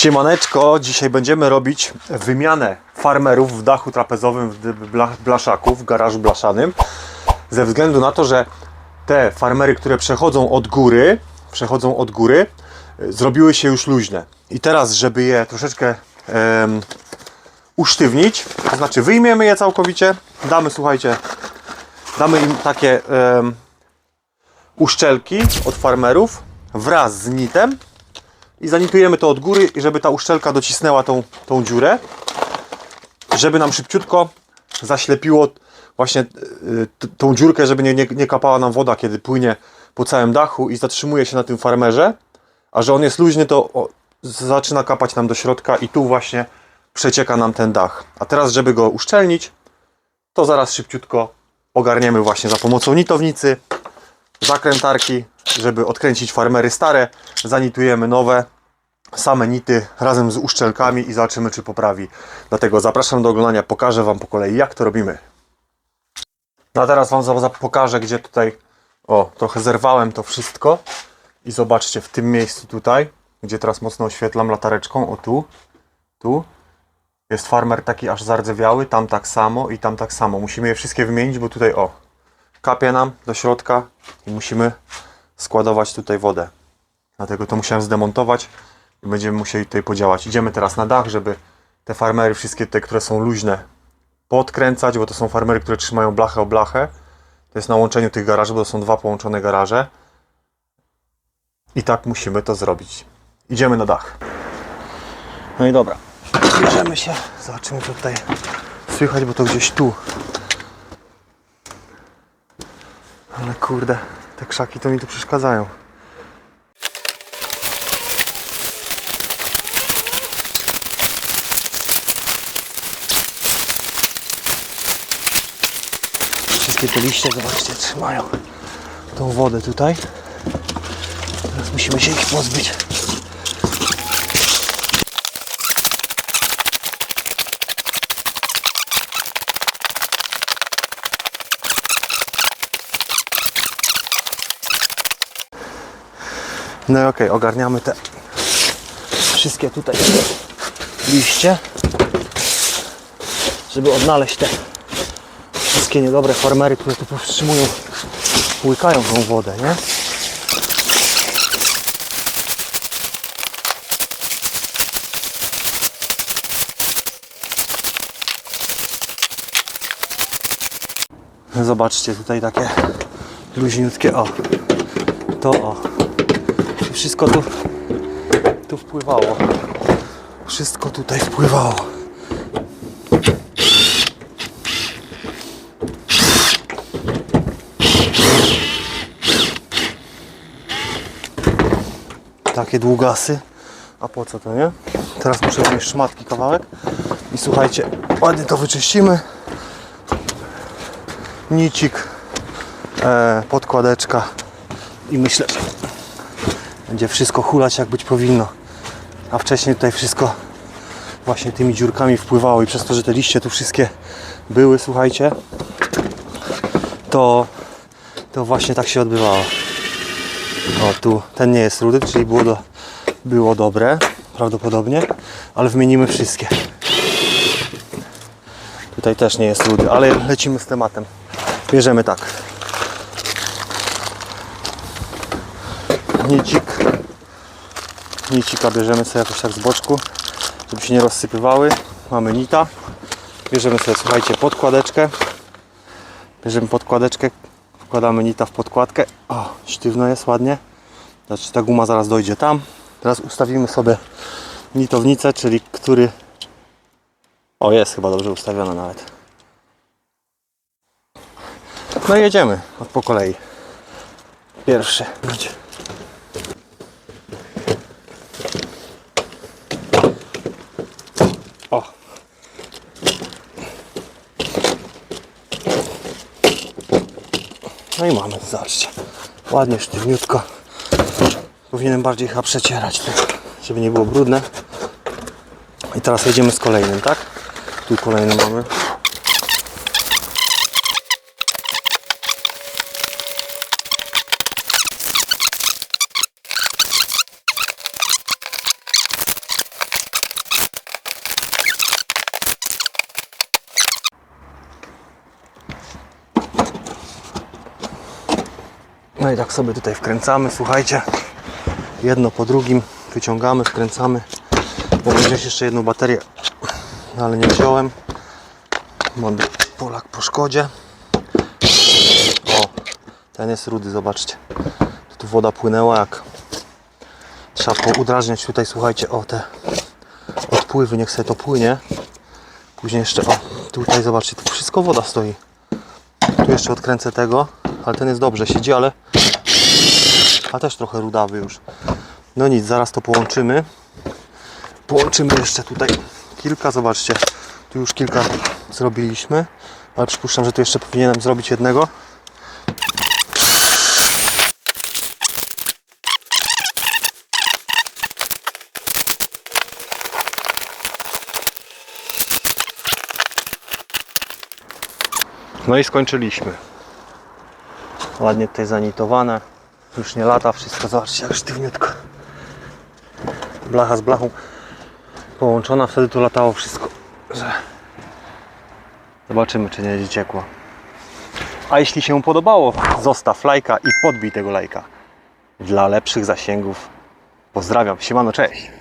Siemaneczko, dzisiaj będziemy robić wymianę farmerów w dachu trapezowym w blaszaku, w garażu blaszanym. Ze względu na to, że te farmery, które przechodzą od góry, przechodzą od góry, y, zrobiły się już luźne. I teraz, żeby je troszeczkę em, usztywnić, to znaczy wyjmiemy je całkowicie, damy, słuchajcie, damy im takie em, uszczelki od farmerów wraz z nitem i zanitujemy to od góry, żeby ta uszczelka docisnęła tą, tą dziurę, żeby nam szybciutko zaślepiło właśnie y, tą dziurkę, żeby nie, nie, nie kapała nam woda, kiedy płynie po całym dachu i zatrzymuje się na tym farmerze, a że on jest luźny, to o, zaczyna kapać nam do środka i tu właśnie przecieka nam ten dach. A teraz, żeby go uszczelnić, to zaraz szybciutko ogarniemy właśnie za pomocą nitownicy, zakrętarki, żeby odkręcić farmery stare, zanitujemy nowe, same nity razem z uszczelkami i zobaczymy czy poprawi. Dlatego zapraszam do oglądania, pokażę Wam po kolei jak to robimy. No a teraz Wam pokażę gdzie tutaj, o trochę zerwałem to wszystko i zobaczcie w tym miejscu tutaj, gdzie teraz mocno oświetlam latareczką, o tu, tu, jest farmer taki aż zardzewiały, tam tak samo i tam tak samo. Musimy je wszystkie wymienić, bo tutaj o, kapie nam do środka i musimy składować tutaj wodę. Dlatego to musiałem zdemontować i będziemy musieli tutaj podziałać. Idziemy teraz na dach, żeby te farmery, wszystkie te, które są luźne, podkręcać, bo to są farmery, które trzymają blachę o blachę. To jest na łączeniu tych garaży, bo to są dwa połączone garaże. I tak musimy to zrobić. Idziemy na dach. No i dobra. Bierzemy się. Zobaczymy tutaj słychać, bo to gdzieś tu. Ale kurde, te krzaki to mi tu przeszkadzają. Wszystkie te liście, zobaczcie, trzymają tą wodę tutaj. Teraz musimy się ich pozbyć. No i okej, ogarniamy te wszystkie tutaj liście, żeby odnaleźć te wszystkie niedobre farmery, które tu powstrzymują, łykają tą wodę, nie? Zobaczcie, tutaj takie luźniutkie, o, to o, wszystko tu, tu wpływało. Wszystko tutaj wpływało. Takie długasy. A po co to, nie? Teraz muszę wziąć szmatki kawałek. I słuchajcie, ładnie to wyczyścimy. Nicik, e, podkładeczka i myślę, będzie wszystko hulać jak być powinno. A wcześniej tutaj wszystko właśnie tymi dziurkami wpływało i przez to, że te liście tu wszystkie były, słuchajcie, to, to właśnie tak się odbywało. O, tu ten nie jest rudy, czyli było, do, było dobre, prawdopodobnie, ale wymienimy wszystkie. Tutaj też nie jest rudy, ale lecimy z tematem. Bierzemy tak. Nicik. Nicika bierzemy sobie jakoś tak z boczku, żeby się nie rozsypywały. Mamy nita. Bierzemy sobie, słuchajcie, podkładeczkę. Bierzemy podkładeczkę, wkładamy nita w podkładkę. O, sztywno jest ładnie. Znaczy ta guma zaraz dojdzie tam. Teraz ustawimy sobie nitownicę, czyli który... O, jest chyba dobrze ustawiona nawet. No i jedziemy po kolei. Pierwszy. O. No i mamy, zobaczcie. Ładnie, sztywniutko. Powinienem bardziej chyba przecierać to, żeby nie było brudne. I teraz jedziemy z kolejnym, tak? Tu kolejny mamy. No i tak sobie tutaj wkręcamy, słuchajcie. Jedno po drugim wyciągamy, wkręcamy. Mogę wziąć jeszcze jedną baterię, no ale nie wziąłem. Mam Polak po szkodzie. O, ten jest rudy, zobaczcie. Tu woda płynęła jak... Trzeba poudrażniać tutaj, słuchajcie, o te odpływy, niech sobie to płynie. Później jeszcze, o, tutaj zobaczcie, tu wszystko woda stoi. Tu jeszcze odkręcę tego, ale ten jest dobrze, siedzi, ale a też trochę rudawy już. No nic, zaraz to połączymy. Połączymy jeszcze tutaj kilka, zobaczcie, tu już kilka zrobiliśmy, ale przypuszczam, że tu jeszcze powinienem zrobić jednego. No i skończyliśmy. Ładnie tutaj zanitowane. Już nie lata wszystko. Zobaczcie jak sztywniutko. Blacha z blachą połączona. Wtedy tu latało wszystko. Zobaczymy czy nie będzie ciekło. A jeśli się podobało, zostaw lajka i podbij tego lajka. Dla lepszych zasięgów. Pozdrawiam. Siemano, cześć.